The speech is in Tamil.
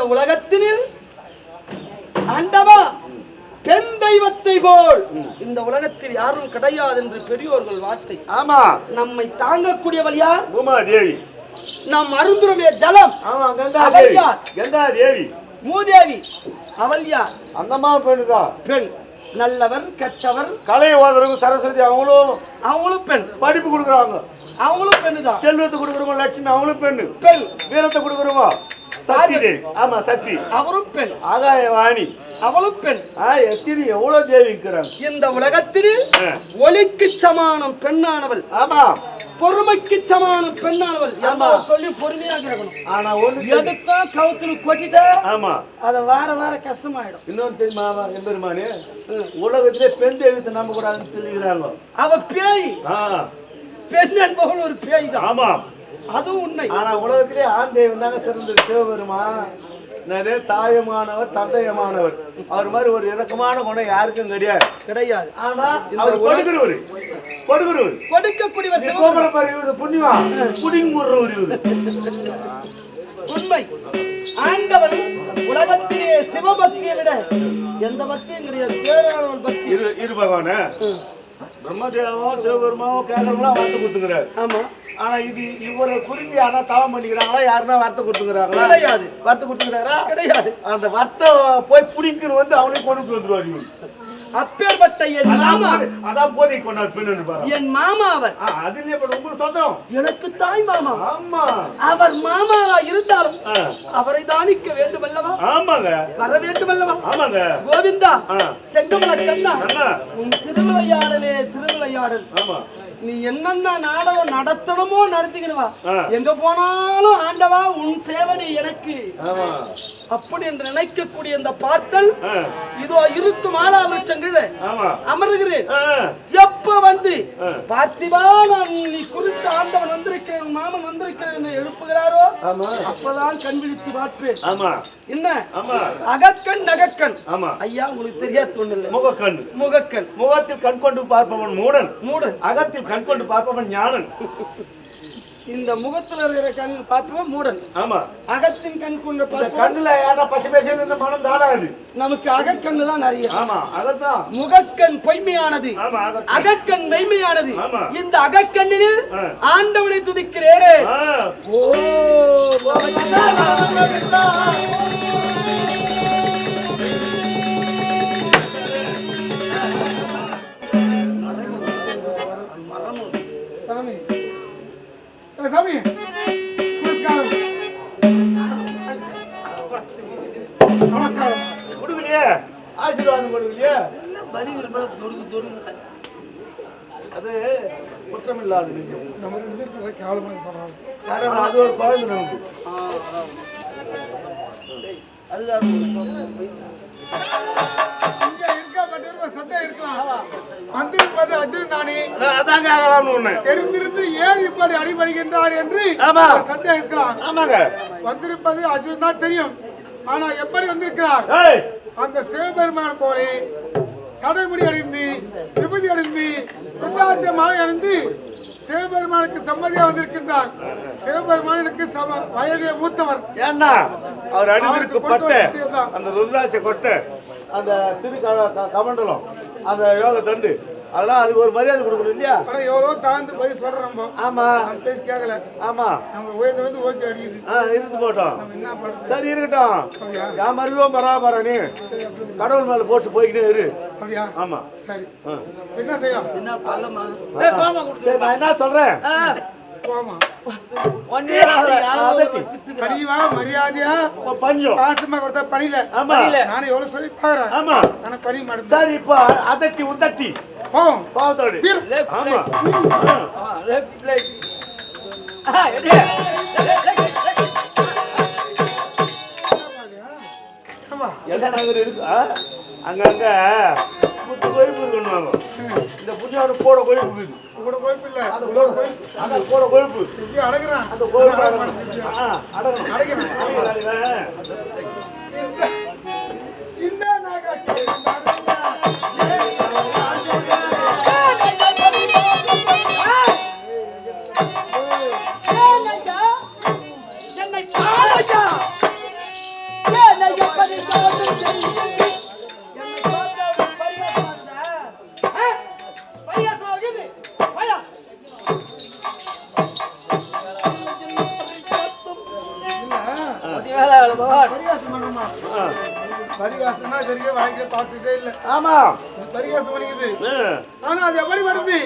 இந்த உலகத்தினில் ஆண்டவா பெண் தெய்வத்தை போல். இந்த உலகத்தில் யாரும் கிடையாது என்று பெரியோர்கள் வார்த்தை. ஆமா. நம்மை தாங்கக்கூடியவள் யார்? உமா தேவி நாம் அருந்துருமே ஜலம். ஆமா கங்கா அவள் தேவி. யார்? கங்கா தேவி மூதேவி. அவள் யார்? அந்தம்மா பெண்ணுதான் பெண். நல்லவர் கெட்டவர். கலை ஓதுறவங்க சரஸ்வதி அவங்களும் அவங்களும் பெண். படிப்பு கொடுக்குறாங்க அவங்களும் பெண்ணுதான். செல்வத்தை கொடுக்குறவங்க லட்சுமி அவங்களும் பெண்ணு. பெண். வீரத்தை கொடுக்குறவங்க. சக்தி ஆமா சக்தி. அவரும் பெண். ஆகாய வாணி அவளும் பெண். எத்தனை எவ்வளவு தேவி இருக்கிறாங்க இந்த உலகத்தில். ஒலிக்கு சமானம் பெண்ணானவள். ஆமா. பொறுமைக்கு சமானம் பெண்ணானவள். ஆமா. சொல்லி பொறுமையா கேட்கணும் ஆனா ஒண்ணு. எடுத்தா கவுத்துல கொட்டிட்டா ஆமா. அத வார வார கஷ்டமாயிடும். இன்னொன்னு தெரியுமா எம்பெருமானே? உலகத்திலே பெண் தெய்வத்தை நம்ப கூடாதுன்னு சொல்லிக்கிறாங்க. அவ பேய். பெண் என்பவள் ஒரு பேய் தான். ஆமா. அதுவும் உண்மை. ஆனா உலகத்திலே ஆண் தெய்வம் தாங்க சிறந்தது? சிவபெருமா நிறைய தாயமானவர் தந்தையமானவர். அவர் மாதிரி ஒரு இறக்கமான குணம் யாருக்கும் கிடையாது. கிடையாது. ஆனா அவர் கொடுக்கிறவர். கொடுக்கிறவர். கொடுக்கக்கூடியவர் சிவபெருமான். கோமரப்பாரி இவரு புண்ணியமா? புடிங்க முடுறவர் உண்மை. ஆண்டவன் உலகத்திலே சிவபக்தியை விட எந்த பக்தியும் கிடையாது. பேரானவன் பக்தி. இரு இரு பகவானே. பிரம்மதேவம் சிவபெருமாவும் கேட்கறவங்களா வார்த்தை கொடுத்துக்கிறாரு. ஆமா. ஆனா இது இவரை குறிஞ்சி யாரா தவம் பண்ணிக்கிறாங்களா? யாருன்னா வார்த்தை கொடுத்துக்கிறாங்களா? கிடையாது. வார்த்தை கொடுத்துக்கிறாரா? கிடையாது. அந்த வார்த்தை போய் புடிங்கிட்டு வந்து அவனையும் கொண்டு வந்துருவாரு அப்பேற்பட்ட என் மாமா. அதான் போதை கொண்டாரு என் மாமா அவர். அதுலயே உங்களுக்கு சொந்தம். எனக்கு தாய் மாமா. ஆமா. அவர் மாமாவா இருந்தாலும் அவரை தானிக்க வேண்டும் அல்லவா? ஆமாங்க. வர வேண்டும் அல்லவா? ஆமாங்க. கோவிந்தா. செங்கமல கண்ணா. உன் திருவிளையாடலே திருவிளையாடல். ஆமா. நீ என்னென்ன நாடகம் நடத்தணுமோ நடத்திக்கணுவா ஆ. எங்க போனாலும் ஆண்டவா உன் சேவடி எனக்கு. அப்படி என்று நினைக்கக்கூடிய இந்த பார்த்தல் இதோ இருக்கும் ஆலாவிச்சங்கள் ஆமா. அமருகிறேன். ஆ, எப்ப வந்து. பார்த்திபா நான் நீ குறித்த ஆண்டவன் வந்திருக்கிறேன் மாமன் வந்திருக்கிறேன் என்று எழுப்புகிறாரோ? ஆமா. அப்பதான் கண் விழித்து பார்ப்பேன். ஆமா. என்ன? அகக்கண் நகக்கண். ஆமா. ஐயா உங்களுக்கு தெரியாத ஒண்ணு இல்லை முகக்கண். முகக்கண். முகத்தில் கண் கொண்டு பார்ப்பவன் மூடன். மூடன். அகத்தில் கண் கொண்டு பார்ப்பவன் ஞானன். இந்த முகத்துல இருக்கிற கண் பார்ப்பவன் மூடன் ஆமா அகத்தின் கண் கொண்டு கண்ணுல யாரா பசி பேசி இந்த மனம் தாடாது நமக்கு அகக்கண்ணு தான் நிறைய ஆமா அதத்தான் முகக்கண் பொய்மையானது அகக்கண் மெய்மையானது. இந்த அகக்கண்ணில். ஆண்டவனை துதிக்கிறேன் ஓ சாமி நமஸ்காரம் நமஸ்காரம் கொடுக்கலையே ஆசீர்வாதம் கொடுக்கலையே. வரிகள் மேல தொடுக்கு தொடுக்கு. அது குற்றமில்லாது நெஞ்சம். நமக்கு இருக்கிறத கேவலமாக சொல்றாங்க கடவுள் அது ஒரு குழந்தை நமக்கு. அதுதான். சந்தேகம் இருக்கலாம். வந்திருப்பது அர்ஜுன் தானே அதான் அதான் கேட்கலாம்னு ஒண்ணு. தெரிந்திருந்து ஏன் இப்படி அடிபடுகின்றார் என்று சந்தேகம் இருக்கலாம். வந்திருப்பது அர்ஜுன் தான் தெரியும். ஆனா எப்படி வந்திருக்கிறார்? அந்த சிவபெருமான் போலே சடைமுடி அடைந்து விபதி அடைந்து மாலை சிவபெருமானுக்கு சம்மதியா வந்திருக்கின்றார். சிவபெருமான் எனக்கு சம வயதிலே மூத்தவர். ஏன்னா அவர் கொடுத்த பட்டை. அந்த ருத்ராட்ச கொட்டை அந்த திரு கமண்டலம் அந்த யோக தண்டு. அதெல்லாம் அதுக்கு ஒரு மரியாதை கொடுக்கணும் இல்லையா? எவ்வளோ தாழ்ந்து போய் சொல்றோம் நம்ம ஆமா. நம்ம பேசி கேட்கல ஆமா. நம்ம உயர்ந்து வந்து ஓகே அடிக்குது. ஆ இருந்து போட்டோம். நம்ம என்ன பண்றது சரி இருக்கட்டும். என் மறுபடியும் பராபர நீ கடவுள் மேல போட்டு போய்கிட்டே இரு. அப்படியா? ஆமா. சரி. ஆ. என்ன செய்யலாம்? நான் என்ன சொல்றேன்? போமா. பணிவா மரியாதையா? இப்ப பஞ்சம் பாசமா கொடுத்தா பணியில. ஆமா. நானே எவ்வளவு சொல்லி பாக்குறேன். ஆமா. ஆனா பணி மாட்டேன் சரி இப்ப அதட்டி உதட்டி. போவோம் பாவத்தோடு. ஆமா. ஆ. லெஃப்ட் இருக்கு? ஆ? அங்கங்க கொழுப்பு இருக்குன்னு இந்த புதியோட கூட கொழுப்பு இருக்குது கூட கோயிப்பு இல்ல கூட கோயில் அந்த கூட கொழுப்பு. இப்படி அடங்குறான் அந்த கொழுப்பு அடங்கணும். ஆ, பரிகாசம் பண்ணுமா ஆ. பரிகாசம்னா சரியா வாழ்க்கையில பார்த்துட்டே இல்ல ஆமா பரிகாசம் பண்ணிக்குது. ஆனா அது எப்படி வருது